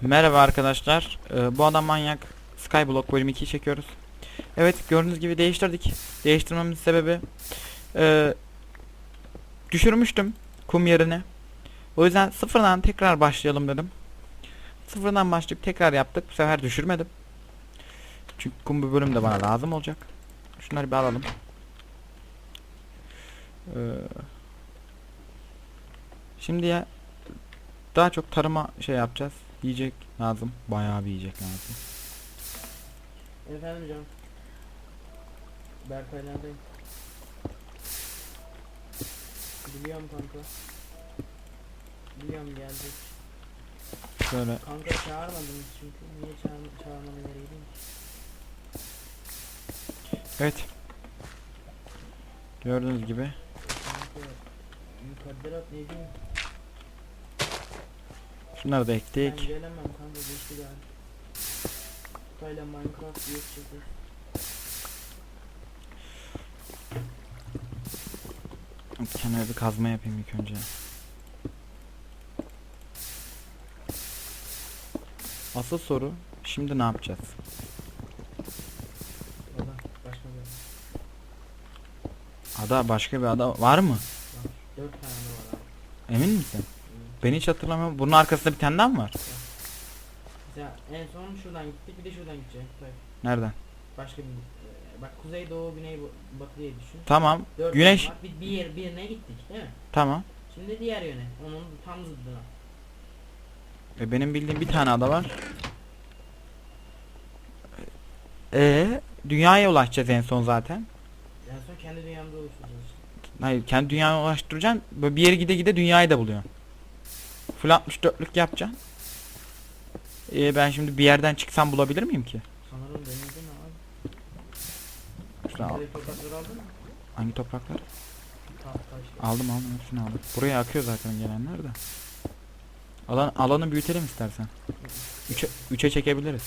Merhaba arkadaşlar. Ee, bu adam manyak Skyblock bölüm 2'yi çekiyoruz. Evet gördüğünüz gibi değiştirdik. Değiştirmemizin sebebi ee, düşürmüştüm kum yerine. O yüzden sıfırdan tekrar başlayalım dedim. Sıfırdan başlayıp tekrar yaptık. Bu sefer düşürmedim. Çünkü kum bir bölüm de bana lazım olacak. Şunları bir alalım. Ee, şimdiye daha çok tarıma şey yapacağız. Yiyecek lazım. Bayağı bir yiyecek lazım. Efendim canım. Berkay neredeyim? Biliyorum kanka. Biliyorum gelecek. Şöyle Kanka çağırmadınız çünkü. Niye çağırma, çağırmana gereği evet. Gördüğünüz gibi Kanka mukadderat ne diyeyim? Şunları da Ben ektik. gelemem kanka geçti galiba. Kutayla Minecraft yok çekiyor. Kendime bir kazma yapayım ilk önce. Asıl soru şimdi ne yapacağız? Başka bir. Ada başka bir ada var mı? var. Dört tane var abi. Emin misin? Ben hiç hatırlamıyorum. Bunun arkasında bir tane daha mı var? Mesela en son şuradan gittik bir de şuradan gideceğiz. Kutay. Nereden? Başka bir e, bak kuzey doğu güney bo- batı diye düşün. Tamam. Dört Güneş. var. Bir, bir yer birine gittik değil mi? Tamam. Şimdi diğer yöne. Onun tam zıddına. E benim bildiğim bir tane ada var. E dünyaya ulaşacağız en son zaten. En son kendi dünyamda oluşturacağız. Hayır kendi dünyaya ulaştıracaksın. Böyle bir yere gide gide dünyayı da buluyorsun. Full 64'lük yapacaksın. E ben şimdi bir yerden çıksam bulabilir miyim ki? Sanırım denedin abi. Şuradan al. Toprakları aldın mı? Hangi topraklar? Aldım aldım hepsini aldım. Buraya akıyor zaten gelenler de. Alan, alanı büyütelim istersen. 3'e 3'e çekebiliriz.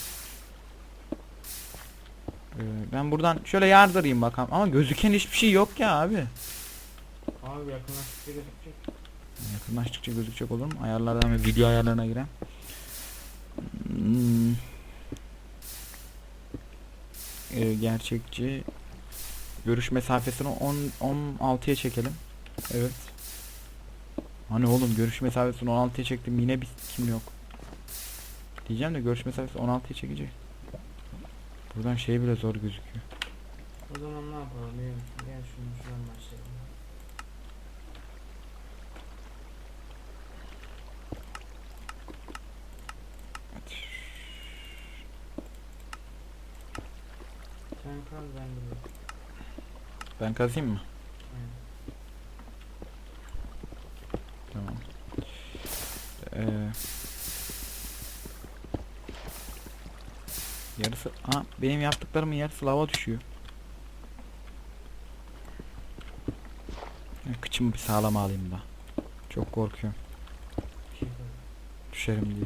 Ee, ben buradan şöyle yardırayım bakalım ama gözüken hiçbir şey yok ya abi. Abi yakınlaştıkça gözükecek. Yakınlaştıkça gözükecek olur mu? Ayarlardan ve video ayarlarına giren. Hmm. Ee, gerçekçi görüş mesafesini 10 16'ya çekelim. Evet. Hani oğlum görüş mesafesini 16'ya çektim yine bir kim yok. Diyeceğim de görüş mesafesi 16'ya çekecek. Buradan şey bile zor gözüküyor. O zaman ne yapalım? Gel şunu şuradan başlayalım. Evet. Sen kal ben buradayım. Ben kazayım mı? Aynen. Tamam. Ee, yarısı... Aa, benim yaptıklarımın yarısı lava düşüyor. Kıçımı bir sağlam alayım da. Çok korkuyorum. Şey. Düşerim diye.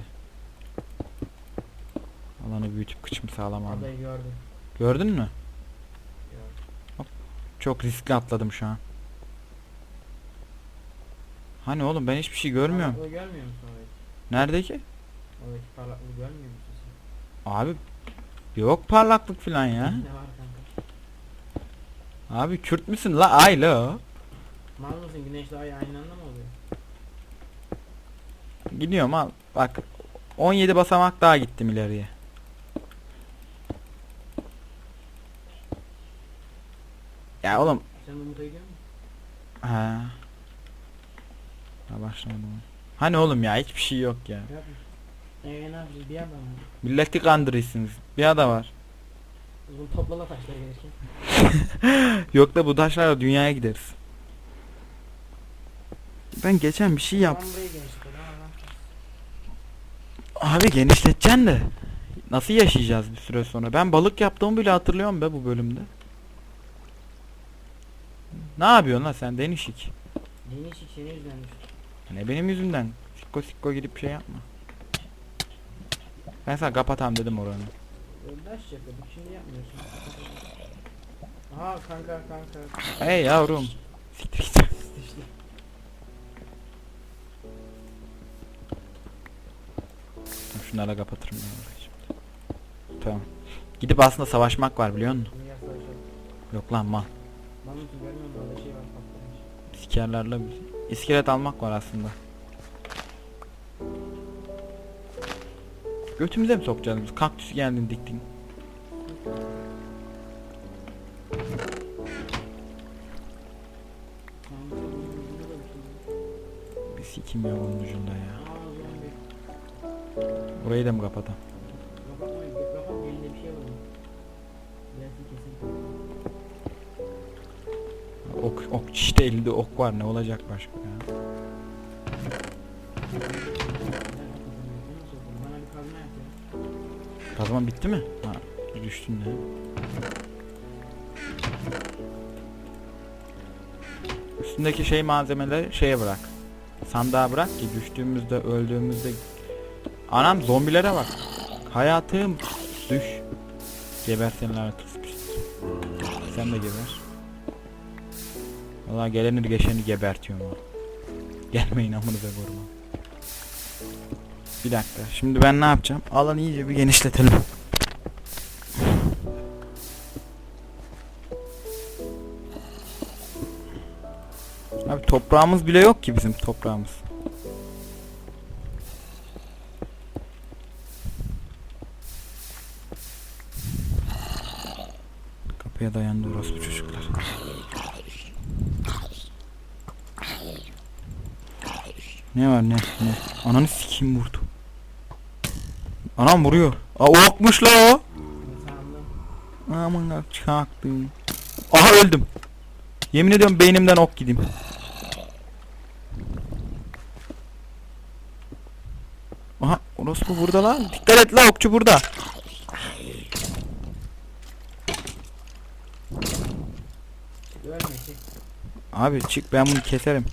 Alanı büyütüp kıçımı sağlam alayım. Adayı gördüm. Gördün mü? Çok riskli atladım şu an. Hani oğlum ben hiçbir şey görmüyorum. Parlaklığı görmüyor musun oradaki? Nerede ki? Oradaki parlaklığı görmüyor musun sen? Abi yok parlaklık falan ya. Ne var kanka? Abi Kürt müsün la aylo? Mal mısın güneşle ay aynı anda mı oluyor? Gidiyorum al. Bak 17 basamak daha gittim ileriye. Ya oğlum. Sen Umut'a gidiyor musun? Ha. Ha başlamadım. Hani oğlum ya hiçbir şey yok ya. Ne yapıyorsun? Eee ne yapacağız bir yandan mı? Milleti kandırıyorsunuz. Bir ada var. O zaman toplala taşları gelirken. Yok da bu taşlarla dünyaya gideriz. Ben geçen bir şey yap. Tamam burayı genişletelim ama Abi genişleteceksin de. Nasıl yaşayacağız bir süre sonra? Ben balık yaptığımı bile hatırlıyorum be bu bölümde. Ne yapıyorsun lan sen denişik? ben Değişik senin yüzünden düştü. Ne benim yüzümden. Sikko sikko gidip şey yapma. Ben sana kapatam dedim oranı. Öldüş yapıyorduk şimdi yapmıyorsun. Aha kanka kanka. Hey yavrum. Siktir git. Düştü. Şunlarla kapatırım ben orayı şimdi. Tamam. Gidip aslında savaşmak var biliyor musun? Yok lan mal. Görmüyor musun? Orada şey var patlamış. İskerlerle iskelet almak var aslında. Götümüze mi sokacağız biz? Kaktüs geldin diktin. Bir. Bir sikim ya onun ucunda ya. Burayı da mı kapatalım? Kapatmayın. Kapat elinde bir şey var. Gelsin kesin. Ok, ok işte elinde ok var ne olacak başka ya. Kazman bitti mi? Ha düştün ne? Üstündeki şey malzemeleri şeye bırak. Sandığa bırak ki düştüğümüzde öldüğümüzde Anam zombilere bak. Hayatım düş. Geber seni lanet olsun pislik. Sen de geber. Valla gelenir geçeni gebertiyorum ha. Gelmeyin amınıza vurma. Bir dakika. Şimdi ben ne yapacağım? Alanı iyice bir genişletelim. Abi toprağımız bile yok ki bizim toprağımız. Kapıya dayandı orospu çocuklar. Ne var ne ne? Ananı sikeyim vurdu. Anam vuruyor. Aa okmuş la o. Aman çaktım. Aha öldüm. Yemin ediyorum beynimden ok gideyim. Aha orospu burada lan. Dikkat et la okçu burada. Abi çık ben bunu keserim.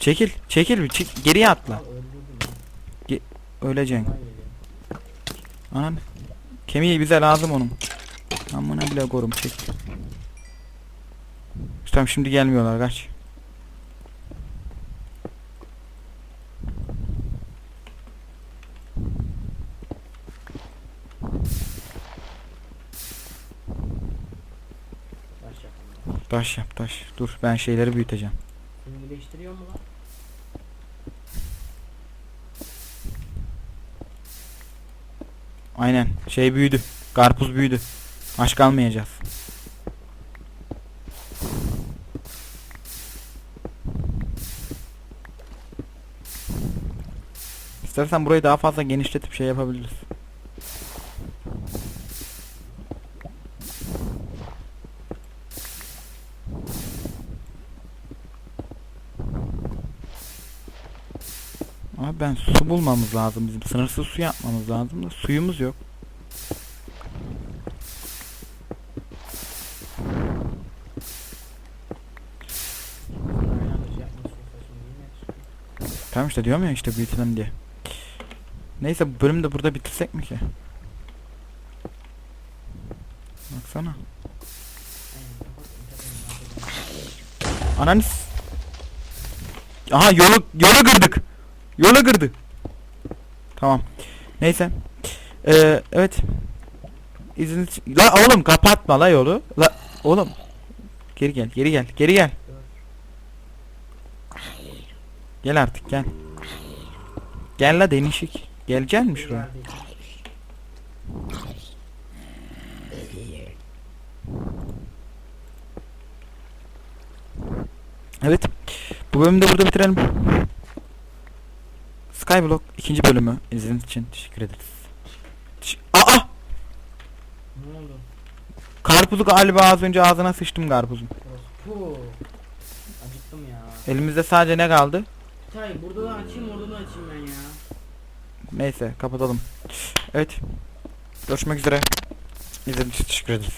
Çekil çekil çık geriye atla. Ya. Öleceksin. Anan. Kemiği bize lazım onun. Amına bile korum çek. Tamam şimdi gelmiyorlar kaç. Taş yap taş. Dur ben şeyleri büyüteceğim. Seni mu lan? Aynen şey büyüdü. Karpuz büyüdü. Aç kalmayacağız. İstersen burayı daha fazla genişletip şey yapabiliriz. Abi ben su bulmamız lazım bizim sınırsız su yapmamız lazım da suyumuz yok. Tamam işte diyorum ya işte büyütelim diye. Neyse bu bölümü burada bitirsek mi ki? Baksana. Aynen kapat. kapat. Ananı s- Aha yolu yolu kırdık. Yolu kırdı. Tamam. Neyse. Ee, evet. İzin La oğlum kapatma la yolu. La oğlum. Geri gel, geri gel, geri gel. Gel artık gel. Gel la denişik. Gelecek mi şuraya? Evet. Bu bölümü de burada bitirelim. Skyblock ikinci bölümü izlediğiniz için teşekkür ederiz. Ş- Aa! Ne oldu? Karpuzu galiba az önce ağzına sıçtım karpuzun. Puh. Acıktım ya. Elimizde sadece ne kaldı? Tay burada da açayım orada da açayım ben ya. Neyse kapatalım. Evet. Görüşmek üzere. İzlediğiniz için teşekkür ederiz.